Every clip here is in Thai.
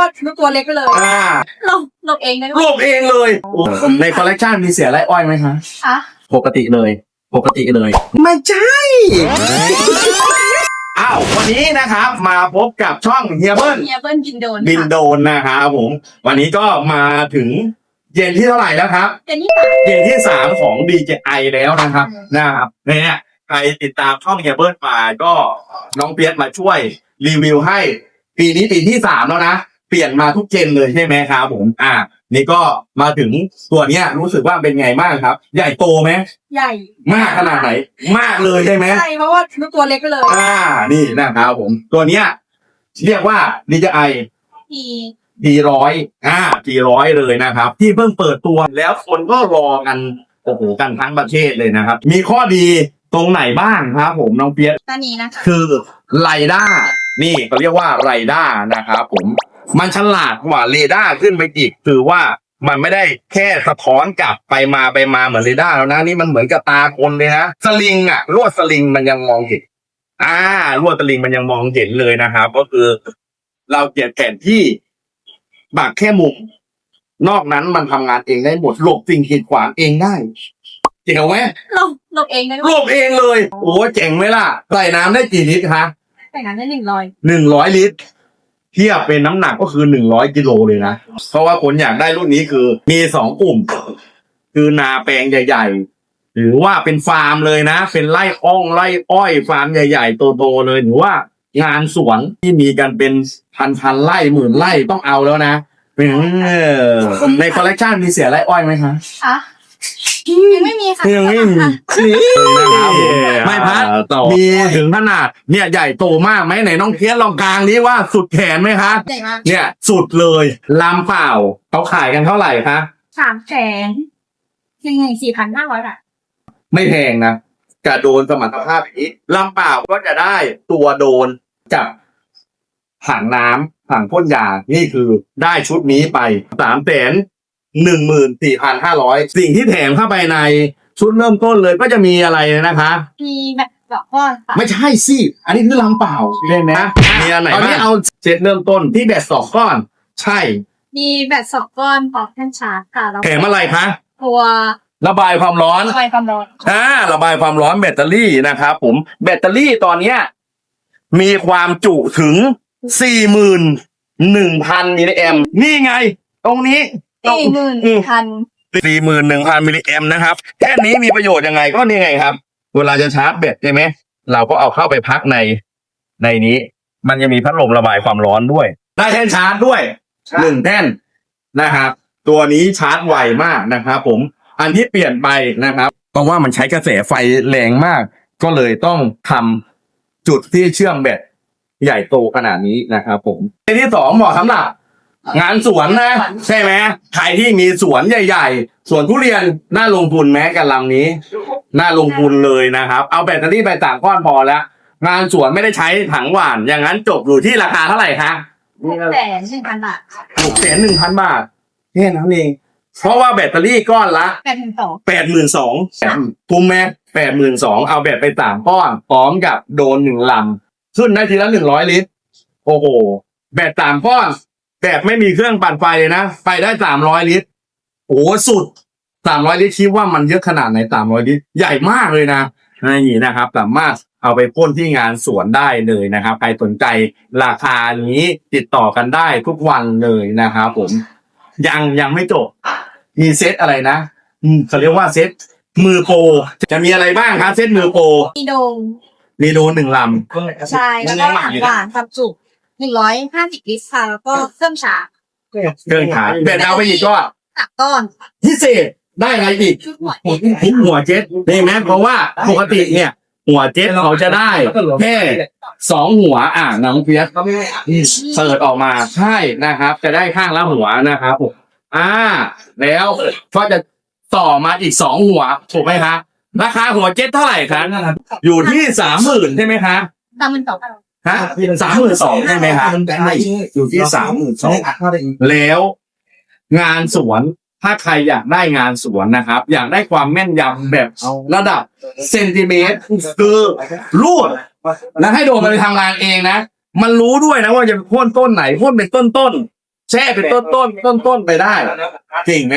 ก็ตัวเล็กไปเลยอ่าลงลงเองนะรวบเองเลยโอ้ในคอลเลกชันมีเสียไรอ้อยไหมคะอะปกติเลย ปกติเลย ไม่ใช่ อ้าว วันนี้นะครับ มาพบกับช่องเฮียเบิ้ลเฮียเบิ้ลบินโดนบินโดนนะครับผม วันนี้ก็มาถึงเย็นที่เท่าไหร่แล้วครับเป็นที่สามเย็นที่สามของ DJI แล้วนะครับนะครับเนี่ยใครติดตามช่องเฮียเบิร์ดมาก็น้องเปียกมาช่วยรีวิวให้ ปีนี้ปีที่สามแล้วนะ เปลี่ยนมาทุกเจนเลยใช่ไหมครับผม อ่า นี่ก็มาถึงตัวเนี้ยรู้สึกว่าเป็นไงบ้างครับ ใหญ่โตไหมใหญ่มากขนาดไหน มากเลยใช่ไหมใช่เพราะว่าตัวเล็กไปเลยอ่า นี่นะครับผม ตัวเนี้ยเรียกว่า DJI มีดีร้อยอ่าดีร้อยเลยนะครับ ที่เพิ่งเปิดตัวแล้วคนก็รอกันโอ้โหกันทั้งประเทศเลยนะครับ มีข้อดีตรงไหนบ้างครับผมน้องเปียกตัวนี้นะคะคือไรด้านี่เขาเรียกว่าไรด้านะครับผม มันฉลาดกว่าเรดาร์ขึ้นไปอีก คือว่ามันไม่ได้แค่สะท้อนกลับไปมาไปมาเหมือนเรดาร์แล้วนะนี่มันเหมือนกับตาคนเลยนะสลิงอะลวดสลิงมันยังมองเห็นอ่าลวดสลิงมันยังมองเห็นเลยนะครับ ก็คือ เราเขียนแผนที่บักแค่มุม นอกนั้นมันทำงานเองได้หมดหลบสิ่งขีดขวางเองได้เจ๋งไหมลงลงเองนะหลบเองเลย โอ้เจ๋งไหมล่ะใส่น้ำได้กี่ลิตรคะแต่งงานได้หนึ่งร้อยหนึ่งร้อยลิตร เทียบเป็นน้ำหนักก็คือหนึ่งร้อยกิโลเลยนะ เพราะว่าคนอยากได้รุ่นนี้คือ มีสองกลุ่ม คือนาแปลงใหญ่ๆ หรือว่าเป็นฟาร์มเลยนะ เป็นไร่อ้องไร่อ้อยฟาร์มใหญ่ๆโตๆเลยหรือว่างานสวนที่มีกันเป็นพันๆไร่หมื่นไร่ต้องเอาแล้วนะเออในคอลเลกชันมีเสียไร่อ้อยไหมคะ อะ ยังไม่มีค่ะยังไม่มี นะครับผมไม่พัดมีถึงขนาดเนี่ยใหญ่โตมากไหมไหนน้องเพียรลองกลางนี้ว่าสุดแขนไหมคะใหญ่มากเนี่ยสุดเลยลำเปล่าเขาขายกันเท่าไหร่คะสามแสนหนึ่งหนึ่งสี่พันห้าร้อยบาทไม่แพงนะกระโดนสมรรถภาพอย่างนี้ลำเปล่าก็จะได้ตัวโดนกับถังน้ำถังพ่นยา นี่คือได้ชุดนี้ไปสามแสน หนึ่งหมื่นสี่พันห้าร้อยสิ่งที่แถมเข้าไปในชุดเริ่มต้นเลยก็จะมีอะไรนะคะ มีแบบแบบว่าไม่ใช่สิอันนี้คือลำเปล่าเล่นนะมีอันไหนตอนนี้เอาเซตเริ่มต้นที่แบตสองก้อน ใช่ มีแบตสองก้อนพร้อมแท่นชาร์จค่ะแล้วแถมอะไรคะตัวระบายความร้อนระบายความร้อนอ่าระบายความร้อนแบตเตอรี่นะครับผมแบตเตอรี่ตอนเนี้ยมีความจุถึงสี่หมื่นหนึ่งพันมิลลิแอมนี่ไง ตรงนี้ สี่หมื่นพันสี่หมื่นหนึ่งพันมิลลิแอมนะครับแค่นี้มีประโยชน์ยังไงก็นี่ไงครับ เวลาจะชาร์จแบตใช่ไหมเราก็เอาเข้าไปพักในในนี้ มันจะมีพัดลมระบายความร้อนด้วย ได้แท่นชาร์จด้วยหนึ่งแท่นนะครับ ตัวนี้ชาร์จไวมากนะครับผม อันที่เปลี่ยนไปนะครับเพราะว่ามันใช้กระแสไฟแรงมาก ก็เลยต้องทำจุดที่เชื่อมแบตใหญ่โตขนาดนี้นะครับผมอันที่สองเหมาะสำหรับ งานสวนนะ ใช่ไหมใครที่มีสวนใหญ่ๆ สวนทุเรียนน่าลงทุนแม้กันลำนี้ น่าลงทุนเลยนะครับ เอาแบตเตอรี่ไปต่างก้อนพอแล้ว งานสวนไม่ได้ใช้ถังหวาน อย่างนั้นจบอยู่ที่ราคาเท่าไหร่คะหกแสนหนึ่งพันบาทหกแสนหนึ่งพันบาทแค่นั้นเองเพราะว่าแบตเตอรี่ก้อนละแปดถึงสองแปดหมื่นสองคุ้มไหมแปดหมื่นสองเอาแบตไปสามก้อนพร้อมกับโดนหนึ่งลำขึ้นได้ทีละหนึ่งร้อยลิตร โอ้โห แบตสามก้อน แบบไม่มีเครื่องปั่นไฟเลยนะไปได้สามร้อยลิตรโอ้โหสุดสามร้อยลิตรคิดว่ามันเยอะขนาดไหนสามร้อยลิตรใหญ่มากเลยนะนี่นะครับสามารถเอาไปพ่นที่งานสวนได้เลยนะครับ ใครสนใจราคานี้ติดต่อกันได้ทุกวันเลยนะครับผมยังยังไม่จบ มีเซตอะไรนะอืมเขาเรียกว่าเซตมือโปรจะมีอะไรบ้างครับเซตมือโปรมีโดงมีโดนหนึ่งลำใช่แล้วก็หวานหวานความจุ หนึ่งร้อยห้าสิบลิตรค่ะแล้วก็เครื่องชาร์จเครื่องขายเบ็ดเอาไปอีกก็สามก้อนพิเศษได้อะไรอีกชุดหัวทุกหัวเจ็ตได้ไหมเพราะว่าปกติเนี่ย หัวเจ็ตเขาจะได้แค่สองหัวอ่าน้องเพียสเปิดออกมาใช่นะครับ จะได้ข้างละหัวนะครับผมอ่า แล้วก็จะต่อมาอีกสองหัวถูกไหมคะราคาหัวเจ็ตเท่าไหร่คะอยู่ที่สามหมื่นใช่ไหมคะตามมันสอง ฮะสามหมื่นสองใช่ไหมคะอยู่ที่สามหมื่นสองแล้วงานสวนถ้าใครอยากได้งานสวนนะครับ อยากได้ความแม่นยำแบบระดับเซนติเมตรคือรูดแล้วให้โดนมันไปทำงานเองนะ มันรู้ด้วยนะว่าจะพ่นต้นไหนพ่นเป็นต้นต้นแช่เป็นต้นต้นต้นต้นๆไปได้จริงไหม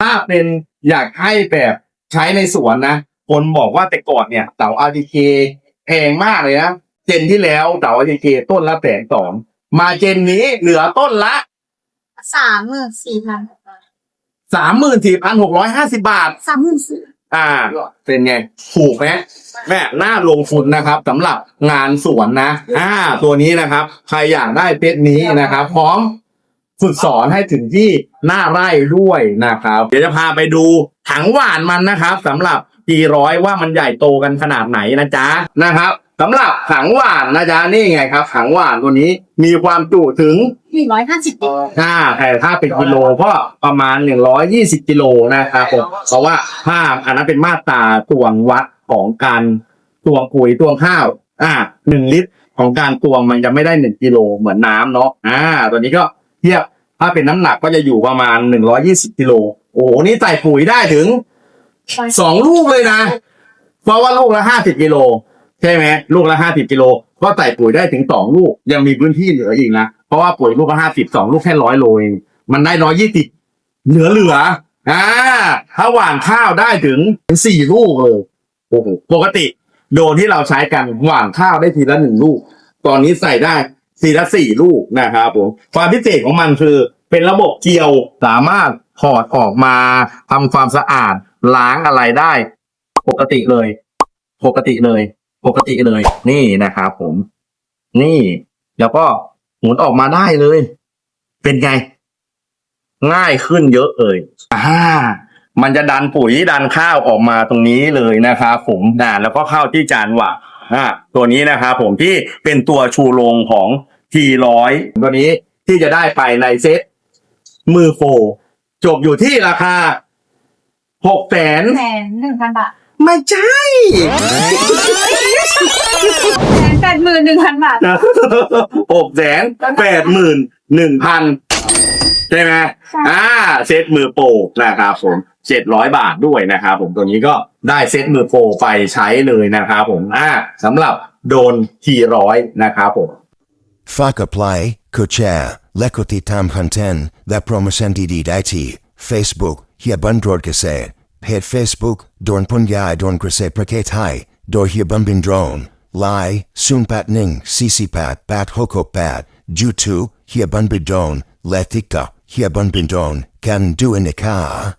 ถ้าเป็นอยากให้แบบใช้ในสวนนะคนบอกว่าแต่ก่อนเนี่ยเต่า RTK แพงมากเลยนะ เจนที่แล้วเต่า RTK ต้นละแสนสองมาเจนนี้เหลือต้นละสามหมื่นสี่พันสามหมื่นสี่พันหกร้อยห้าสิบาท สามหมื่นสี่อ่า เป็นไง ถูกไหมแม่น่าลงทุนนะครับสำหรับงานสวนนะ อ่า ตัวนี้นะครับ ใครอยากได้เพชรนี้นะครับ พร้อมฝึกสอนให้ถึงที่หน้าไร่ด้วยนะครับ เดี๋ยวจะพาไปดูถังหวานมันนะครับสำหรับปีร้อยว่ามันใหญ่โตกันขนาดไหนนะจ๊ะนะครับ สำหรับถังหวานนะจ๊ะนี่ไงครับถังหวานตัวนี้มีความจุถึงหนึ่งร้อยห้าสิบลิตรอ่าแต่ถ้าเป็นกิโลก็ประมาณหนึ่งร้อยยี่สิบกิโลนะครับผมเพราะว่าถ้าอันนั้นเป็นมาตราตวงวัดของการตวงปุ๋ยตวงข้าว อ่าหนึ่งลิตรของการตวงมันจะไม่ได้หนึ่งกิโลเหมือนน้ำเนาะอ่า ตัวนี้ก็เทียบถ้าเป็นน้ำหนักก็จะอยู่ประมาณหนึ่งร้อยี่สิบกิโลโอ้โหนี่ใส่ปุ๋ยได้ถึงสองลูกเลยนะ เพราะว่าลูกละห้าสิบกิโล ใช่ไหมลูกละห้าสิบกิโลก็ใส่ปุ๋ยได้ถึงสองลูก ยังมีพื้นที่เหลืออีกนะเพราะว่าปุ๋ยลูกละห้าสิบสองลูกแค่ร้อยโลเองมันได้ร้อยยี่สิบเหลือเหลืออ่าถ้าหว่านข้าวได้ถึงสี่ลูกเลยโอ้โหปกติ โดนที่เราใช้กันหว่านข้าวได้ทีละหนึ่งลูก ตอนนี้ใส่ได้ทีละสี่ลูกนะครับผมความพิเศษของมันคือเป็นระบบเกี่ยวสามารถถอดออกมาทำความสะอาดล้างอะไรได้ ปกติเลย ปกติเลย ปกติเลยนี่นะครับผม นี่แล้วก็หมุนออกมาได้เลย เป็นไง ง่ายขึ้นเยอะเลยอ่ามันจะดันปุ๋ยดันข้าวออกมาตรงนี้เลยนะครับผมนะแล้วก็เข้าที่จานหวะอ่าตัวนี้นะครับผมที่เป็นตัวชูโรงของทีร้อยตัวนี้ที่จะได้ไปในเซ็ตมือโฟจบอยู่ที่ราคาหกแสนแสนหนึ่งพันบาท ไม่ใช่แสนแปดหมื่นหนึ่งพันบาท หกแสนแปดหมื่นหนึ่งพันใช่ไหมใช่ อ่าเซตมือโปรนะครับผมเจ็ดร้อยบาทด้วยนะครับผมตัวนี้ก็ได้เซตมือโปรไปใช้เลยนะครับผมอ่าสำหรับโดนทีร้อยนะครับผม Fuck apply, kucha, lekoti tam conten, that promosenti di daiti, Facebook, hier bundrod kase, paid Facebook, dorn pungai dorn krase praket hai, dor hier bumbin drone, lai, soon pat ning, cc pat, hoko pat, ju tu, hier bunbidon, letika, hier bunbidon, can do in a car.